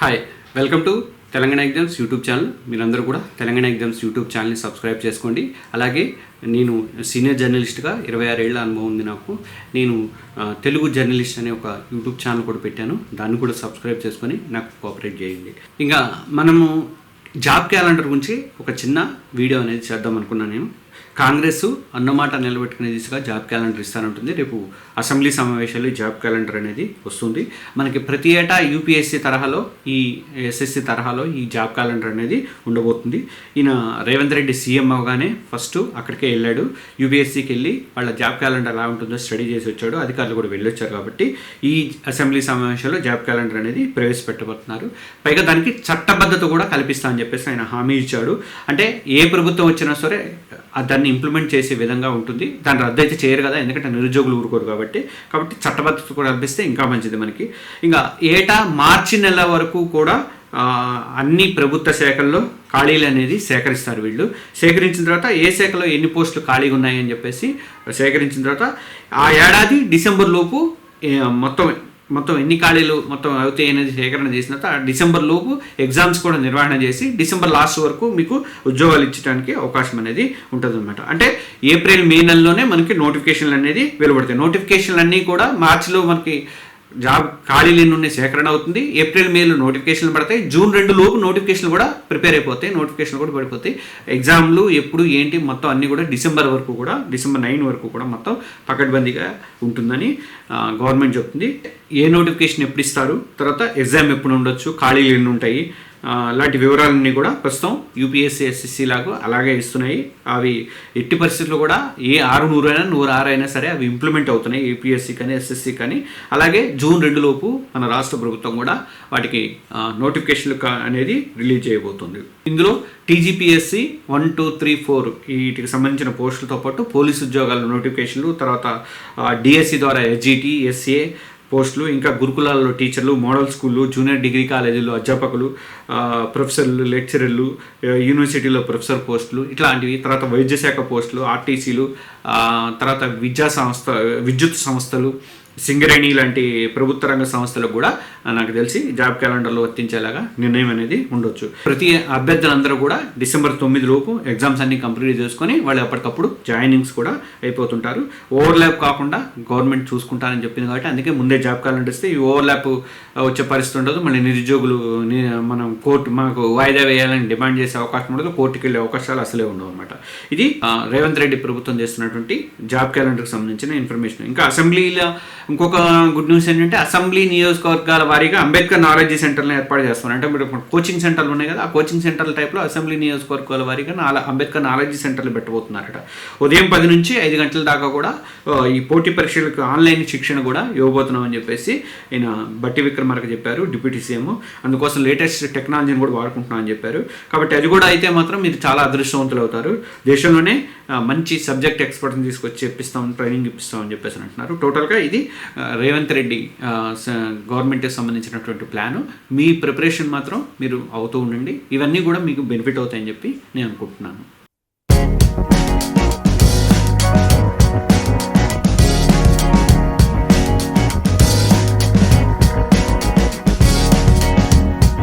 Hi welcome to Telangana exams YouTube channel మీరందరూ కూడా Telangana exams YouTube ఛానల్ని సబ్స్క్రైబ్ చేసుకోండి. అలాగే నేను సీనియర్ జర్నలిస్ట్గా ఇరవై ఆరేళ్ళ అనుభవం ఉంది నాకు. నేను తెలుగు జర్నలిస్ట్ అనే ఒక యూట్యూబ్ ఛానల్ కూడా పెట్టాను. దాన్ని కూడా సబ్స్క్రైబ్ చేసుకొని నాకు కోఆపరేట్ చేయండి. ఇంకా మనము జాబ్ క్యాలెండర్ గురించి ఒక చిన్న వీడియో అనేది చేద్దాం అనుకున్నాను నేను. కాంగ్రెస్ అన్నమాట నిలబెట్టుకునే దిశగా జాబ్ క్యాలెండర్ ఇస్తానంటుంది. రేపు అసెంబ్లీ సమావేశాల్లో జాబ్ క్యాలెండర్ అనేది వస్తుంది. మనకి ప్రతి ఏటా యూపీఎస్సీ తరహాలో ఈ ఎస్ఎస్సి తరహాలో ఈ జాబ్ క్యాలెండర్ అనేది ఉండబోతుంది. ఈయన రేవంత్ రెడ్డి సీఎం అవగానే ఫస్ట్ అక్కడికే వెళ్ళాడు. యూపీఎస్సీకి వెళ్ళి వాళ్ళ జాబ్ క్యాలెండర్ ఎలా ఉంటుందో స్టడీ చేసి వచ్చాడు. అధికారులు కూడా వెళ్ళొచ్చారు కాబట్టి ఈ అసెంబ్లీ సమావేశంలో జాబ్ క్యాలెండర్ అనేది ప్రవేశపెట్టబోతున్నారు. పైగా దానికి చట్టబద్ధత కూడా కల్పిస్తా అని చెప్పేసి ఆయన హామీ ఇచ్చాడు. అంటే ఏ ప్రభుత్వం వచ్చినా సరే దాన్ని ఇంప్లిమెంట్ చేసే విధంగా ఉంటుంది. దాన్ని రద్దు అయితే చేయరు కదా ఎందుకంటే నిరుద్యోగులు ఊరుకోరు కాబట్టి. కాబట్టి చట్టబద్ధత కూడా కల్పిస్తే ఇంకా మంచిది మనకి. ఇంకా ఏటా మార్చి నెల వరకు కూడా అన్ని ప్రభుత్వ శాఖల్లో ఖాళీలు అనేది సేకరిస్తారు వీళ్ళు. సేకరించిన తర్వాత ఏ శాఖలో ఎన్ని పోస్టులు ఖాళీగా ఉన్నాయని చెప్పేసి సేకరించిన తర్వాత ఆ ఏడాది డిసెంబర్ లోపు మొత్తం మొత్తం ఎన్ని ఖాళీలు మొత్తం అవుతాయి అనేది సేకరణ చేసిన తర్వాత డిసెంబర్ లోపు ఎగ్జామ్స్ కూడా నిర్వహణ చేసి డిసెంబర్ లాస్ట్ వరకు మీకు ఉద్యోగాలు ఇచ్చడానికి అవకాశం అనేది ఉంటుంది అంటే ఏప్రిల్ మే నెలలోనే మనకి నోటిఫికేషన్లు అనేది వెలువడతాయి. నోటిఫికేషన్లు అన్నీ కూడా మార్చిలో మనకి జాబ్ ఖాళీలు నుండి సేకరణ అవుతుంది. ఏప్రిల్ మేలో నోటిఫికేషన్లు పడతాయి. జూన్ రెండు లోపు నోటిఫికేషన్లు కూడా ప్రిపేర్ అయిపోతాయి. నోటిఫికేషన్లు కూడా పడిపోతాయి. ఎగ్జామ్లు ఎప్పుడు ఏంటి మొత్తం అన్ని కూడా డిసెంబర్ వరకు కూడా డిసెంబర్ నైన్ వరకు కూడా మొత్తం పకడ్బందీగా ఉంటుందని గవర్నమెంట్ చెప్తుంది. ఏ నోటిఫికేషన్ ఎప్పుడు ఇస్తారు? తర్వాత ఎగ్జామ్ ఎప్పుడు ఉండొచ్చు? ఖాళీలు ఎన్ని ఉంటాయి. లాంటి వివరాలన్నీ కూడా ప్రస్తుతం యూపీఎస్సీ ఎస్ఎస్సీ లాగా అలాగే ఇస్తున్నాయి. అవి ఎట్టి పరిస్థితుల్లో కూడా ఏ ఆరు నూరు అయినా నూరు ఆరు అయినా సరే అవి ఇంప్లిమెంట్ అవుతున్నాయి. యూపీఎస్సీ కానీ ఎస్ఎస్సి కానీ. అలాగే జూన్ రెండు లోపు మన రాష్ట్ర ప్రభుత్వం కూడా వాటికి నోటిఫికేషన్లు అనేది రిలీజ్ చేయబోతుంది. ఇందులో TGPSC one two three four వీటికి సంబంధించిన పోస్టులతో పాటు పోలీసు ఉద్యోగాల నోటిఫికేషన్లు తర్వాత డిఎస్సి ద్వారా ఎస్జిటి ఎస్ఏ పోస్టులు ఇంకా గురుకులాల్లో టీచర్లు మోడల్ స్కూళ్ళు జూనియర్ డిగ్రీ కాలేజీల్లో అధ్యాపకులు ప్రొఫెసర్లు లెక్చరర్లు యూనివర్సిటీలో ప్రొఫెసర్ పోస్టులు ఇట్లాంటివి. తర్వాత వైద్య శాఖ పోస్టులు ఆర్టీసీలు తర్వాత విద్యా సంస్థ విద్యుత్ సంస్థలు సింగరేణి లాంటి ప్రభుత్వ రంగ సంస్థలకు కూడా నాకు తెలిసి జాబ్ క్యాలెండర్లో వర్తించేలాగా నిర్ణయం అనేది ఉండొచ్చు. ప్రతి అభ్యర్థులందరూ కూడా డిసెంబర్ తొమ్మిది లోపు ఎగ్జామ్స్ అన్ని కంప్లీట్ చేసుకొని వాళ్ళు ఎప్పటికప్పుడు జాయినింగ్స్ కూడా అయిపోతుంటారు. ఓవర్లాప్ కాకుండా గవర్నమెంట్ చూసుకుంటారని చెప్పింది కాబట్టి అందుకే ముందే జాబ్ క్యాలెండర్ ఇస్తే ఈ ఓవర్లాప్ వచ్చే పరిస్థితి ఉండదు. మళ్ళీ నిరుద్యోగులు మనం కోర్టు మాకు వాయిదా వేయాలని డిమాండ్ చేసే అవకాశం ఉండదు. కోర్టుకి వెళ్ళే అవకాశాలు అసలే ఉండవు అనమాట ఇది రేవంత్ రెడ్డి ప్రభుత్వం చేస్తున్నటువంటి జాబ్ క్యాలెండర్కి సంబంధించిన ఇన్ఫర్మేషన్. ఇంకా అసెంబ్లీలో ఇంకొక గుడ్ న్యూస్ ఏంటంటే అసెంబ్లీ నియోజకవర్గాల వారీగా అంబేద్కర్ నాలెడ్జ్ సెంటర్లను ఏర్పాటు చేస్తున్నారు. అంటే మీరు కోచింగ్ సెంటర్లు ఉన్నాయి కదా ఆ కోచింగ్ సెంటర్ల టైప్లో అసెంబ్లీ నియోజకవర్గాల వారీగా నాలా అంబేద్కర్ నాలెడ్జ్ సెంటర్లు పెట్టబోతున్నారట. ఉదయం పది నుంచి ఐదు గంటల దాకా కూడా ఈ పోటీ పరీక్షలకు ఆన్లైన్ శిక్షణ కూడా ఇవ్వబోతున్నామని చెప్పేసి ఈయన బట్టి విక్రమార్క చెప్పారు డిప్యూటీ సీఎం. అందుకోసం లేటెస్ట్ టెక్నాలజీని కూడా వాడుకుంటున్నామని చెప్పారు. కాబట్టి అది కూడా అయితే మాత్రం మీరు చాలా అదృష్టవంతులు అవుతారు. దేశంలోనే మంచి సబ్జెక్ట్ ఎక్స్పర్ట్ని తీసుకొచ్చి చెప్పిస్తాం ట్రైనింగ్ ఇప్పిస్తామని చెప్పేసి అంటున్నారు. టోటల్గా ఇది రేవంత్ రెడ్డి గవర్నమెంట్కి సంబంధించినటువంటి ప్లాను మీ ప్రిపరేషన్ మాత్రం మీరు అవుతూ ఉండండి. ఇవన్నీ కూడా మీకు బెనిఫిట్ అవుతాయని చెప్పి నేను అనుకుంటున్నాను.